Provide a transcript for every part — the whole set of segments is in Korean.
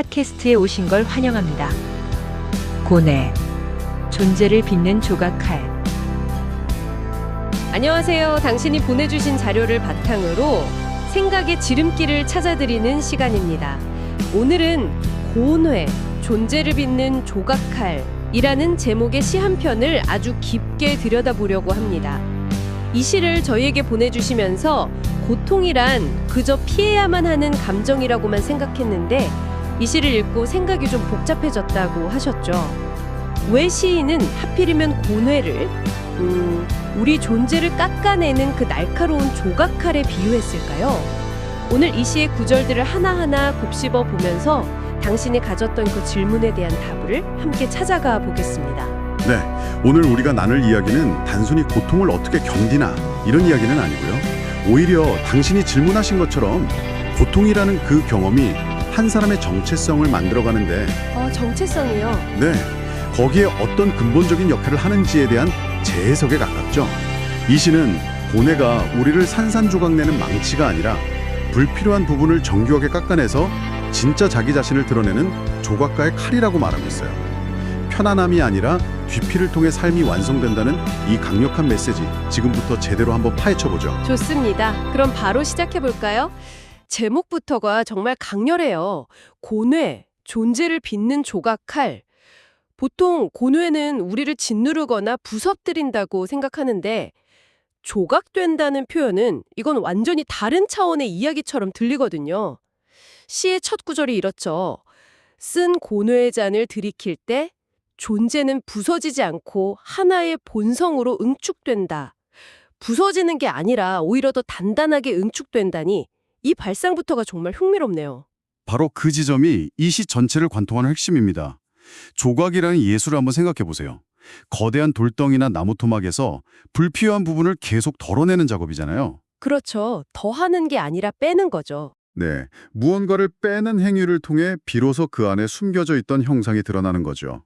팟캐스트에 오신 걸 환영합니다. 고뇌, 존재를 빚는 조각칼. 안녕하세요. 당신이 보내주신 자료를 바탕으로 생각의 지름길을 찾아드리는 시간입니다. 오늘은 고뇌, 존재를 빚는 조각칼이라는 제목의 시 한 편을 아주 깊게 들여다보려고 합니다. 이 시를 저희에게 보내주시면서 고통이란 그저 피해야만 하는 감정이라고만 생각했는데 이 시를 읽고 생각이 좀 복잡해졌다고 하셨죠. 왜 시인은 하필이면 고뇌를 음, 우리 존재를 깎아내는 그 날카로운 조각칼에 비유했을까요? 오늘 이 시의 구절들을 하나하나 곱씹어 보면서 당신이 가졌던 그 질문에 대한 답을 함께 찾아가 보겠습니다. 네, 오늘 우리가 나눌 이야기는 단순히 고통을 어떻게 견디나 이런 이야기는 아니고요. 오히려 당신이 질문하신 것처럼 고통이라는 그 경험이 한 사람의 정체성을 만들어가는데 어, 정체성이요. 네, 거기에 어떤 근본적인 역할을 하는지에 대한 재해석에 가깝죠. 이 시는 고뇌가 우리를 산산조각내는 망치가 아니라 불필요한 부분을 정교하게 깎아내서 진짜 자기 자신을 드러내는 조각가의 칼이라고 말하고 있어요. 편안함이 아니라 뒤피를 통해 삶이 완성된다는 이 강력한 메시지 지금부터 제대로 한번 파헤쳐보죠. 좋습니다. 그럼 바로 시작해 볼까요? 제목부터가 정말 강렬해요. 고뇌, 존재를 빚는 조각칼. 보통 고뇌는 우리를 짓누르거나 부서뜨린다고 생각하는데 조각된다는 표현은 이건 완전히 다른 차원의 이야기처럼 들리거든요. 시의 첫 구절이 이렇죠. 쓴 고뇌의 잔을 들이킬 때 존재는 부서지지 않고 하나의 본성으로 응축된다. 부서지는 게 아니라 오히려 더 단단하게 응축된다니 이 발상부터가 정말 흥미롭네요. 바로 그 지점이 이 시 전체를 관통하는 핵심입니다. 조각이라는 예술을 한번 생각해 보세요. 거대한 돌덩이나 나무 토막에서 불필요한 부분을 계속 덜어내는 작업이잖아요. 그렇죠. 더 하는 게 아니라 빼는 거죠. 네, 무언가를 빼는 행위를 통해 비로소 그 안에 숨겨져 있던 형상이 드러나는 거죠.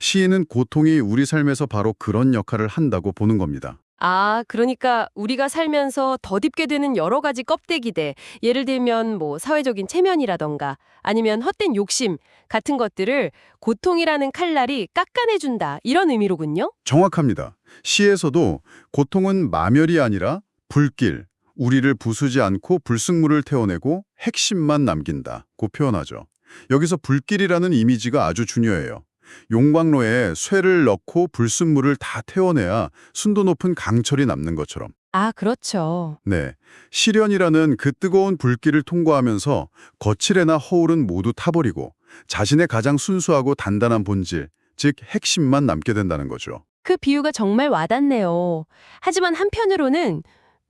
시인은 고통이 우리 삶에서 바로 그런 역할을 한다고 보는 겁니다. 아, 그러니까 우리가 살면서 덧입게 되는 여러 가지 껍데기들, 예를 들면 뭐 사회적인 체면이라던가 아니면 헛된 욕심 같은 것들을 고통이라는 칼날이 깎아내준다 이런 의미로군요. 정확합니다. 시에서도 고통은 마멸이 아니라 불길, 우리를 부수지 않고 불순물을 태워내고 핵심만 남긴다고 표현하죠. 여기서 불길이라는 이미지가 아주 중요해요. 용광로에 쇠를 넣고 불순물을 다 태워내야 순도 높은 강철이 남는 것처럼. 아, 그렇죠. 네, 시련이라는 그 뜨거운 불길을 통과하면서 거칠애나 허울은 모두 타버리고 자신의 가장 순수하고 단단한 본질, 즉 핵심만 남게 된다는 거죠. 그 비유가 정말 와닿네요. 하지만 한편으로는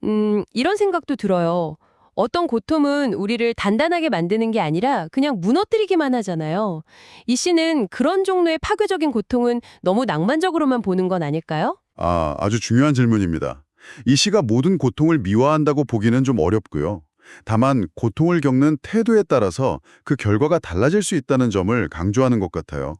음, 이런 생각도 들어요. 어떤 고통은 우리를 단단하게 만드는 게 아니라 그냥 무너뜨리기만 하잖아요. 이 씨는 그런 종류의 파괴적인 고통은 너무 낭만적으로만 보는 건 아닐까요? 아, 아주 중요한 질문입니다. 이 시가 모든 고통을 미화한다고 보기는 좀 어렵고요. 다만 고통을 겪는 태도에 따라서 그 결과가 달라질 수 있다는 점을 강조하는 것 같아요.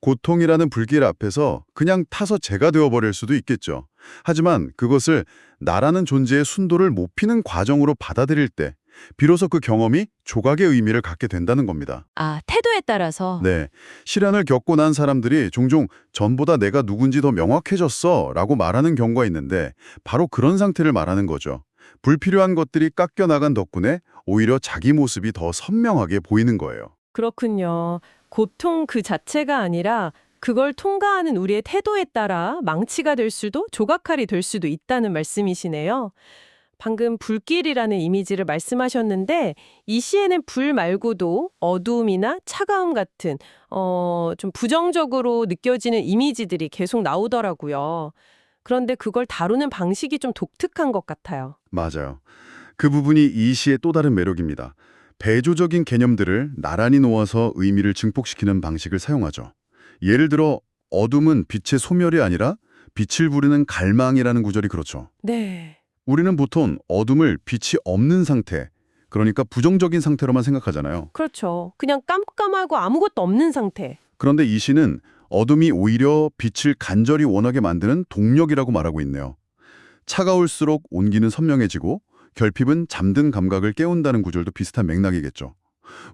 고통이라는 불길 앞에서 그냥 타서 제가 되어버릴 수도 있겠죠. 하지만 그것을 나라는 존재의 순도를 높이는 과정으로 받아들일 때 비로소 그 경험이 조각의 의미를 갖게 된다는 겁니다. 아, 태도에 따라서. 네, 시련을 겪고 난 사람들이 종종 전보다 내가 누군지 더 명확해졌어 라고 말하는 경우가 있는데 바로 그런 상태를 말하는 거죠. 불필요한 것들이 깎여나간 덕분에 오히려 자기 모습이 더 선명하게 보이는 거예요. 그렇군요. 고통 그 자체가 아니라 그걸 통과하는 우리의 태도에 따라 망치가 될 수도 조각칼이 될 수도 있다는 말씀이시네요. 방금 불길이라는 이미지를 말씀하셨는데 이 시에는 불 말고도 어두움이나 차가움 같은 어, 좀 부정적으로 느껴지는 이미지들이 계속 나오더라고요. 그런데 그걸 다루는 방식이 좀 독특한 것 같아요. 맞아요. 그 부분이 이 시의 또 다른 매력입니다. 배조적인 개념들을 나란히 놓아서 의미를 증폭시키는 방식을 사용하죠. 예를 들어 어둠은 빛의 소멸이 아니라 빛을 부리는 갈망이라는 구절이 그렇죠. 네. 우리는 보통 어둠을 빛이 없는 상태, 그러니까 부정적인 상태로만 생각하잖아요. 그렇죠. 그냥 깜깜하고 아무것도 없는 상태. 그런데 이 시는 어둠이 오히려 빛을 간절히 원하게 만드는 동력이라고 말하고 있네요. 차가울수록 온기는 선명해지고 결핍은 잠든 감각을 깨운다는 구절도 비슷한 맥락이겠죠.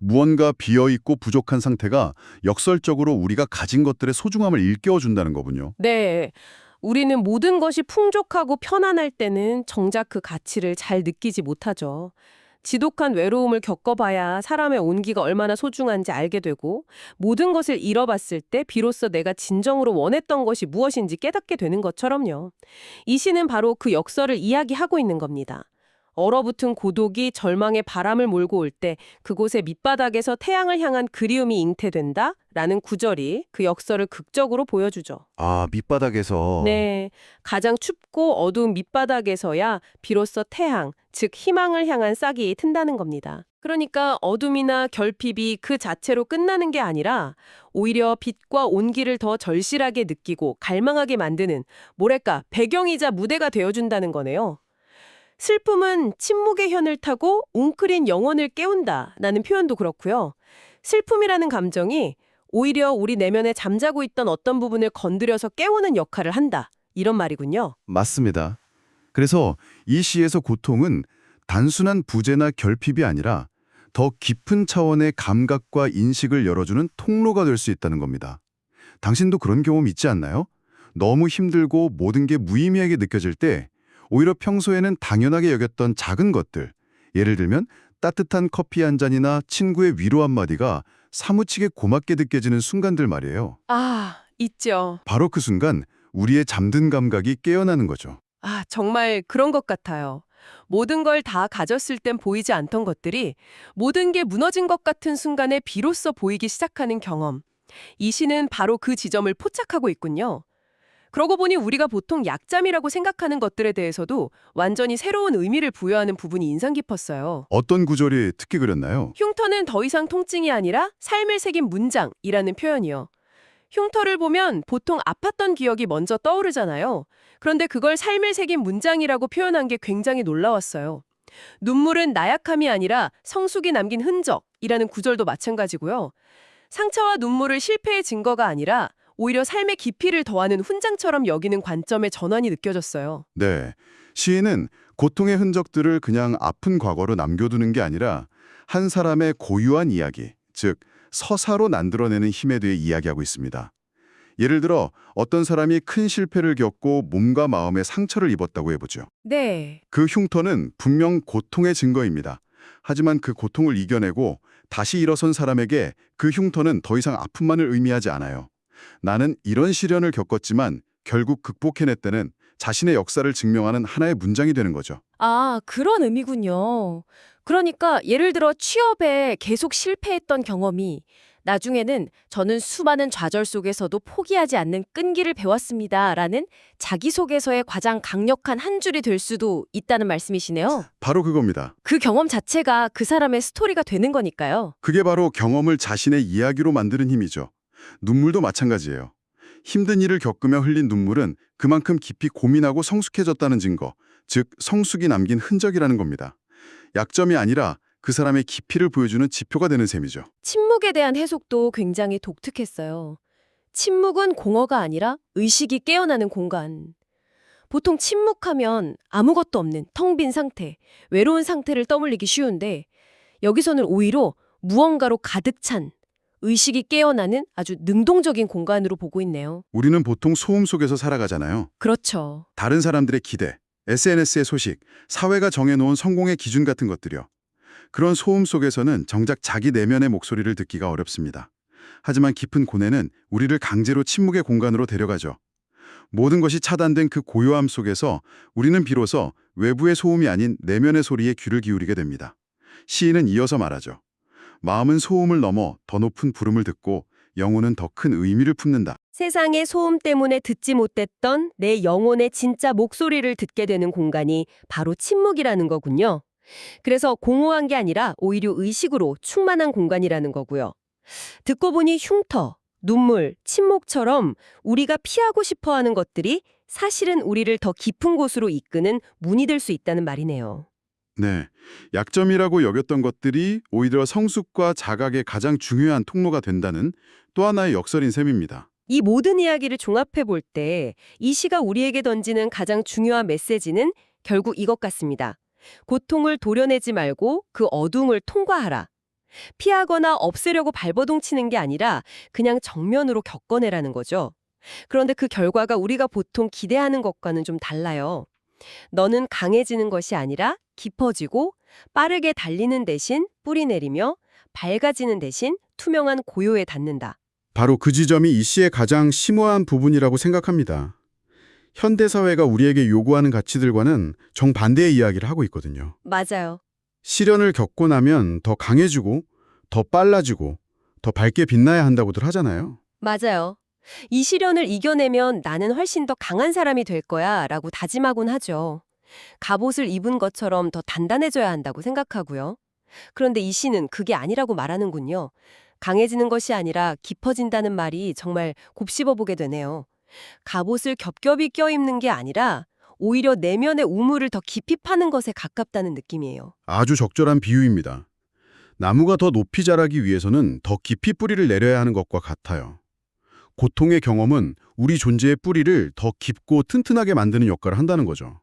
무언가 비어있고 부족한 상태가 역설적으로 우리가 가진 것들의 소중함을 일깨워준다는 거군요. 네. 우리는 모든 것이 풍족하고 편안할 때는 정작 그 가치를 잘 느끼지 못하죠. 지독한 외로움을 겪어봐야 사람의 온기가 얼마나 소중한지 알게 되고 모든 것을 잃어봤을 때 비로소 내가 진정으로 원했던 것이 무엇인지 깨닫게 되는 것처럼요. 이 시는 바로 그 역설을 이야기하고 있는 겁니다. 얼어붙은 고독이 절망의 바람을 몰고 올 때 그곳의 밑바닥에서 태양을 향한 그리움이 잉태된다? 라는 구절이 그 역설을 극적으로 보여주죠. 아, 밑바닥에서. 네. 가장 춥고 어두운 밑바닥에서야 비로소 태양, 즉 희망을 향한 싹이 튼다는 겁니다. 그러니까 어둠이나 결핍이 그 자체로 끝나는 게 아니라 오히려 빛과 온기를 더 절실하게 느끼고 갈망하게 만드는 뭐랄까 배경이자 무대가 되어준다는 거네요. 슬픔은 침묵의 현을 타고 웅크린 영혼을 깨운다라는 표현도 그렇고요. 슬픔이라는 감정이 오히려 우리 내면에 잠자고 있던 어떤 부분을 건드려서 깨우는 역할을 한다. 이런 말이군요. 맞습니다. 그래서 이 시에서 고통은 단순한 부재나 결핍이 아니라 더 깊은 차원의 감각과 인식을 열어주는 통로가 될 수 있다는 겁니다. 당신도 그런 경험 있지 않나요? 너무 힘들고 모든 게 무의미하게 느껴질 때 오히려 평소에는 당연하게 여겼던 작은 것들, 예를 들면 따뜻한 커피 한 잔이나 친구의 위로 한마디가 사무치게 고맙게 느껴지는 순간들 말이에요. 아, 있죠. 바로 그 순간 우리의 잠든 감각이 깨어나는 거죠. 아, 정말 그런 것 같아요. 모든 걸 다 가졌을 땐 보이지 않던 것들이 모든 게 무너진 것 같은 순간에 비로소 보이기 시작하는 경험. 이 시는 바로 그 지점을 포착하고 있군요. 그러고 보니 우리가 보통 약점이라고 생각하는 것들에 대해서도 완전히 새로운 의미를 부여하는 부분이 인상 깊었어요. 어떤 구절이 특히 그렸나요? 흉터는 더 이상 통증이 아니라 삶을 새긴 문장이라는 표현이요. 흉터를 보면 보통 아팠던 기억이 먼저 떠오르잖아요. 그런데 그걸 삶을 새긴 문장이라고 표현한 게 굉장히 놀라웠어요. 눈물은 나약함이 아니라 성숙이 남긴 흔적이라는 구절도 마찬가지고요. 상처와 눈물을 실패의 증거가 아니라 오히려 삶의 깊이를 더하는 훈장처럼 여기는 관점의 전환이 느껴졌어요. 네. 시인은 고통의 흔적들을 그냥 아픈 과거로 남겨두는 게 아니라 한 사람의 고유한 이야기, 즉 서사로 만들어내는 힘에 대해 이야기하고 있습니다. 예를 들어 어떤 사람이 큰 실패를 겪고 몸과 마음에 상처를 입었다고 해보죠. 네. 그 흉터는 분명 고통의 증거입니다. 하지만 그 고통을 이겨내고 다시 일어선 사람에게 그 흉터는 더 이상 아픔만을 의미하지 않아요. 나는 이런 시련을 겪었지만 결국 극복해냈다는 자신의 역사를 증명하는 하나의 문장이 되는 거죠. 아, 그런 의미군요. 그러니까 예를 들어 취업에 계속 실패했던 경험이 나중에는 저는 수많은 좌절 속에서도 포기하지 않는 끈기를 배웠습니다. 라는 자기소개서의 가장 강력한 한 줄이 될 수도 있다는 말씀이시네요. 바로 그겁니다. 그 경험 자체가 그 사람의 스토리가 되는 거니까요. 그게 바로 경험을 자신의 이야기로 만드는 힘이죠. 눈물도 마찬가지예요. 힘든 일을 겪으며 흘린 눈물은 그만큼 깊이 고민하고 성숙해졌다는 증거, 즉 성숙이 남긴 흔적이라는 겁니다. 약점이 아니라 그 사람의 깊이를 보여주는 지표가 되는 셈이죠. 침묵에 대한 해석도 굉장히 독특했어요. 침묵은 공허가 아니라 의식이 깨어나는 공간. 보통 침묵하면 아무것도 없는 텅 빈 상태, 외로운 상태를 떠올리기 쉬운데 여기서는 오히려 무언가로 가득 찬 의식이 깨어나는 아주 능동적인 공간으로 보고 있네요. 우리는 보통 소음 속에서 살아가잖아요. 그렇죠. 다른 사람들의 기대, SNS의 소식, 사회가 정해놓은 성공의 기준 같은 것들이요. 그런 소음 속에서는 정작 자기 내면의 목소리를 듣기가 어렵습니다. 하지만 깊은 고뇌는 우리를 강제로 침묵의 공간으로 데려가죠. 모든 것이 차단된 그 고요함 속에서 우리는 비로소 외부의 소음이 아닌 내면의 소리에 귀를 기울이게 됩니다. 시인은 이어서 말하죠. 마음은 소음을 넘어 더 높은 부름을 듣고 영혼은 더 큰 의미를 품는다. 세상의 소음 때문에 듣지 못했던 내 영혼의 진짜 목소리를 듣게 되는 공간이 바로 침묵이라는 거군요. 그래서 공허한 게 아니라 오히려 의식으로 충만한 공간이라는 거고요. 듣고 보니 흉터, 눈물, 침묵처럼 우리가 피하고 싶어 하는 것들이 사실은 우리를 더 깊은 곳으로 이끄는 문이 될 수 있다는 말이네요. 네, 약점이라고 여겼던 것들이 오히려 성숙과 자각의 가장 중요한 통로가 된다는 또 하나의 역설인 셈입니다. 이 모든 이야기를 종합해 볼 때 이 시가 우리에게 던지는 가장 중요한 메시지는 결국 이것 같습니다. 고통을 도려내지 말고 그 어둠을 통과하라. 피하거나 없애려고 발버둥 치는 게 아니라 그냥 정면으로 겪어내라는 거죠. 그런데 그 결과가 우리가 보통 기대하는 것과는 좀 달라요. 너는 강해지는 것이 아니라 깊어지고 빠르게 달리는 대신 뿌리 내리며 밝아지는 대신 투명한 고요에 닿는다. 바로 그 지점이 이 시의 가장 심오한 부분이라고 생각합니다. 현대사회가 우리에게 요구하는 가치들과는 정반대의 이야기를 하고 있거든요. 맞아요. 시련을 겪고 나면 더 강해지고, 더 빨라지고, 더 밝게 빛나야 한다고들 하잖아요. 맞아요. 이 시련을 이겨내면 나는 훨씬 더 강한 사람이 될 거야 라고 다짐하곤 하죠. 갑옷을 입은 것처럼 더 단단해져야 한다고 생각하고요. 그런데 이 시는 그게 아니라고 말하는군요. 강해지는 것이 아니라 깊어진다는 말이 정말 곱씹어 보게 되네요. 갑옷을 겹겹이 껴입는 게 아니라 오히려 내면의 우물을 더 깊이 파는 것에 가깝다는 느낌이에요. 아주 적절한 비유입니다. 나무가 더 높이 자라기 위해서는 더 깊이 뿌리를 내려야 하는 것과 같아요. 고통의 경험은 우리 존재의 뿌리를 더 깊고 튼튼하게 만드는 역할을 한다는 거죠.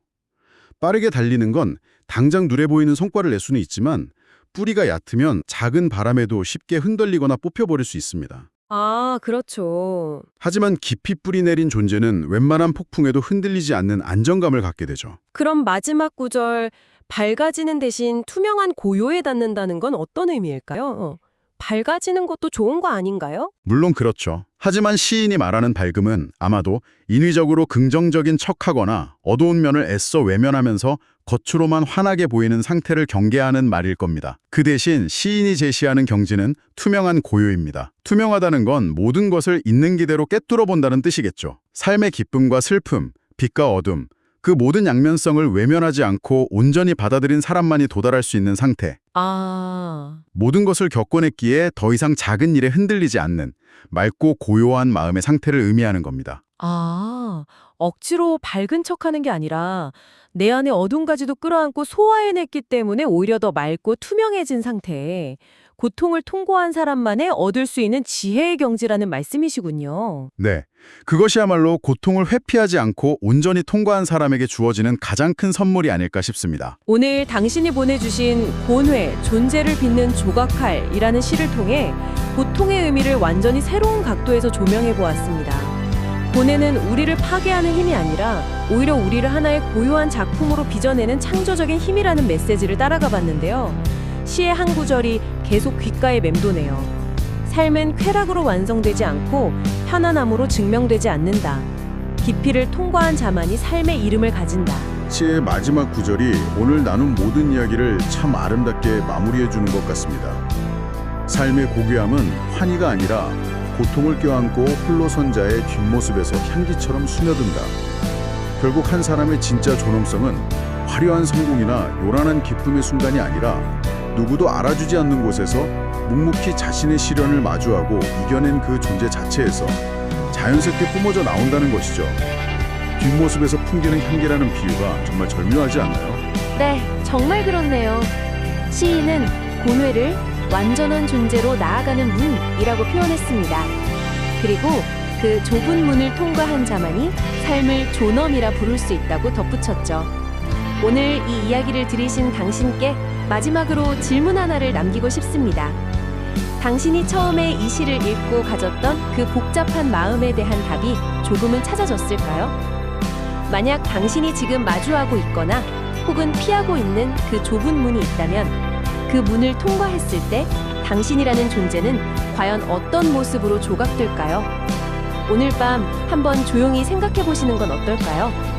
빠르게 달리는 건 당장 눈에 보이는 성과를 낼 수는 있지만 뿌리가 얕으면 작은 바람에도 쉽게 흔들리거나 뽑혀버릴 수 있습니다. 아, 그렇죠. 하지만 깊이 뿌리 내린 존재는 웬만한 폭풍에도 흔들리지 않는 안정감을 갖게 되죠. 그럼 마지막 구절 밝아지는 대신 투명한 고요에 닿는다는 건 어떤 의미일까요? 밝아지는 것도 좋은 거 아닌가요? 물론 그렇죠. 하지만 시인이 말하는 밝음은 아마도 인위적으로 긍정적인 척하거나 어두운 면을 애써 외면하면서 겉으로만 환하게 보이는 상태를 경계하는 말일 겁니다. 그 대신 시인이 제시하는 경지는 투명한 고요입니다. 투명하다는 건 모든 것을 있는 기대로 꿰뚫어 본다는 뜻이겠죠. 삶의 기쁨과 슬픔, 빛과 어둠, 그 모든 양면성을 외면하지 않고 온전히 받아들인 사람만이 도달할 수 있는 상태. 아, 모든 것을 겪어냈기에 더 이상 작은 일에 흔들리지 않는 맑고 고요한 마음의 상태를 의미하는 겁니다. 아, 억지로 밝은 척하는 게 아니라 내 안에 어둠 가지도 끌어안고 소화해냈기 때문에 오히려 더 맑고 투명해진 상태에 고통을 통과한 사람만의 얻을 수 있는 지혜의 경지라는 말씀이시군요. 네, 그것이야말로 고통을 회피하지 않고 온전히 통과한 사람에게 주어지는 가장 큰 선물이 아닐까 싶습니다. 오늘 당신이 보내주신 고뇌, 존재를 빚는 조각칼이라는 시를 통해 고통의 의미를 완전히 새로운 각도에서 조명해 보았습니다. 고뇌는 우리를 파괴하는 힘이 아니라 오히려 우리를 하나의 고요한 작품으로 빚어내는 창조적인 힘이라는 메시지를 따라가 봤는데요. 시의 한 구절이 계속 귓가에 맴도네요. 삶은 쾌락으로 완성되지 않고 편안함으로 증명되지 않는다. 깊이를 통과한 자만이 삶의 이름을 가진다. 시의 마지막 구절이 오늘 나눈 모든 이야기를 참 아름답게 마무리해 주는 것 같습니다. 삶의 고귀함은 환희가 아니라 고통을 껴안고 홀로 선 자의 뒷모습에서 향기처럼 스며든다. 결국 한 사람의 진짜 존엄성은 화려한 성공이나 요란한 기쁨의 순간이 아니라 누구도 알아주지 않는 곳에서 묵묵히 자신의 시련을 마주하고 이겨낸 그 존재 자체에서 자연스럽게 뿜어져 나온다는 것이죠. 뒷모습에서 풍기는 향기라는 비유가 정말 절묘하지 않나요? 네, 정말 그렇네요. 시인은 고뇌를 완전한 존재로 나아가는 문이라고 표현했습니다. 그리고 그 좁은 문을 통과한 자만이 삶을 존엄이라 부를 수 있다고 덧붙였죠. 오늘 이 이야기를 들으신 당신께 마지막으로 질문 하나를 남기고 싶습니다. 당신이 처음에 이 시를 읽고 가졌던 그 복잡한 마음에 대한 답이 조금은 찾아졌을까요? 만약 당신이 지금 마주하고 있거나 혹은 피하고 있는 그 좁은 문이 있다면 그 문을 통과했을 때 당신이라는 존재는 과연 어떤 모습으로 조각될까요? 오늘 밤 한번 조용히 생각해 보시는 건 어떨까요?